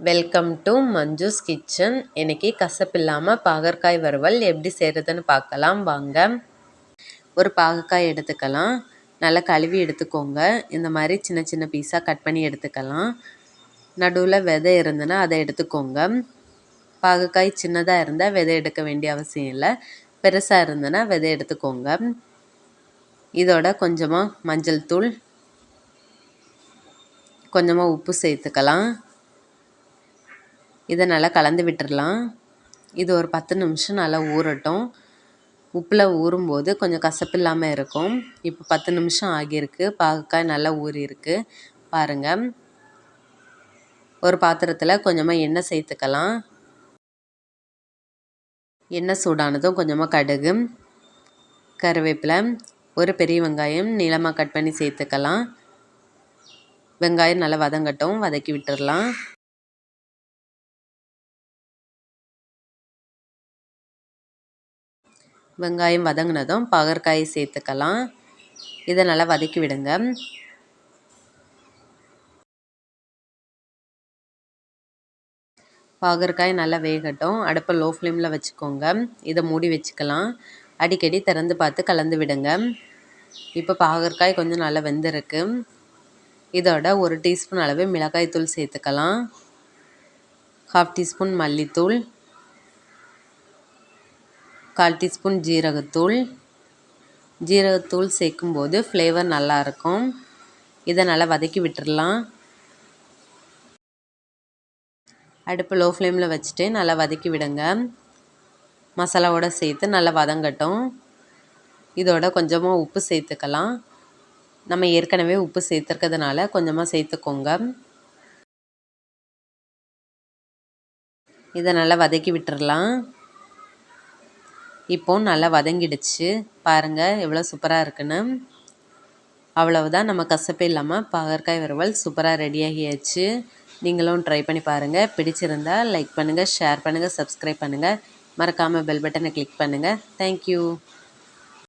Welcome to Manju's kitchen இன்றைக்கி கசப்பு இல்லாமல் பாகற்காய் வறுவல் எப்படி செய்கிறதுன்னு பார்க்கலாம். வாங்க. ஒரு பாகற்காய் எடுத்துக்கலாம். நல்லா கழுவி எடுத்துக்கோங்க. இந்த மாதிரி சின்ன சின்ன பீஸாக கட் பண்ணி எடுத்துக்கலாம். நடுவில் விதை இருந்ததுன்னா அதை எடுத்துக்கோங்க. பாகற்காய் சின்னதாக இருந்தால் விதை எடுக்க வேண்டிய அவசியம் இல்லை. பெருசாக இருந்ததுன்னா விதை எடுத்துக்கோங்க. இதோட கொஞ்சமாக மஞ்சள் தூள் கொஞ்சமாக உப்பு சேர்த்துக்கலாம். இதை நல்லா கலந்து விட்டுடலாம் இது ஒரு பத்து நிமிஷம் நல்லா ஊறட்டும். உப்பில் ஊறும்போது கொஞ்சம் கசப்பு இல்லாமல் இருக்கும். இப்போ பத்து நிமிஷம் ஆகியிருக்கு. பாகக்காய் நல்லா ஊறியிருக்கு. பாருங்கள் ஒரு பாத்திரத்தில் கொஞ்சமாக எண்ணெய் சேர்த்துக்கலாம். எண்ணெய் சூடானதும் கொஞ்சமாக கடுகு கருவேப்பிலை ஒரு பெரிய வெங்காயம் நீளமாக கட் பண்ணி சேர்த்துக்கலாம். வெங்காயம் நல்லா வதங்கட்டும். வதக்கி விட்டுடலாம் வெங்காயம் வதங்கினதும் பாகற்காயை சேர்த்துக்கலாம். இதை நல்லா வதக்கி விடுங்க. பாகற்காய் நல்லா வேகட்டும். அடுப்பை லோ ஃப்ளேமில் வச்சுக்கோங்க. இதை மூடி வச்சுக்கலாம். அடிக்கடி திறந்து பார்த்து கலந்து விடுங்க. இப்போ பாகற்காய் கொஞ்சம் நல்லா வெந்திருக்கு. இதோட ஒரு டீஸ்பூன் அளவு மிளகாய் தூள் சேர்த்துக்கலாம். ஹாஃப் டீஸ்பூன் மல்லித்தூள். கால் டீஸ்பூன் ஜீரகத்தூள். ஜீரகத்தூள் சேர்க்கும்போது ஃப்ளேவர் நல்லாயிருக்கும். இதை நல்லா வதக்கி விட்டுடலாம் அடுப்பு லோ ஃப்ளேமில் வச்சுட்டு நல்லா வதக்கி விடுங்க. மசாலாவோடு சேர்த்து நல்லா வதங்கட்டும். இதோட கொஞ்சமாக உப்பு சேர்த்துக்கலாம். நம்ம ஏற்கனவே உப்பு சேர்த்துருக்கிறதுனால கொஞ்சமாக சேர்த்துக்கோங்க. இதை நல்லா வதக்கி விட்டுடலாம் இப்போது நல்லா வதங்கிடுச்சு. பாருங்கள் எவ்வளோ சூப்பராக இருக்குன்னு. அவ்வளவுதான் நம்ம கசப்பே இல்லாமல் பாகற்காய் வறுவல் சூப்பராக ரெடியாகியாச்சு நீங்களும் ட்ரை பண்ணி பாருங்கள் பிடிச்சிருந்தால் லைக் பண்ணுங்கள் ஷேர் பண்ணுங்கள் சப்ஸ்கிரைப் பண்ணுங்கள் மறக்காமல் பெல் பட்டனை கிளிக் பண்ணுங்கள் தேங்க்யூ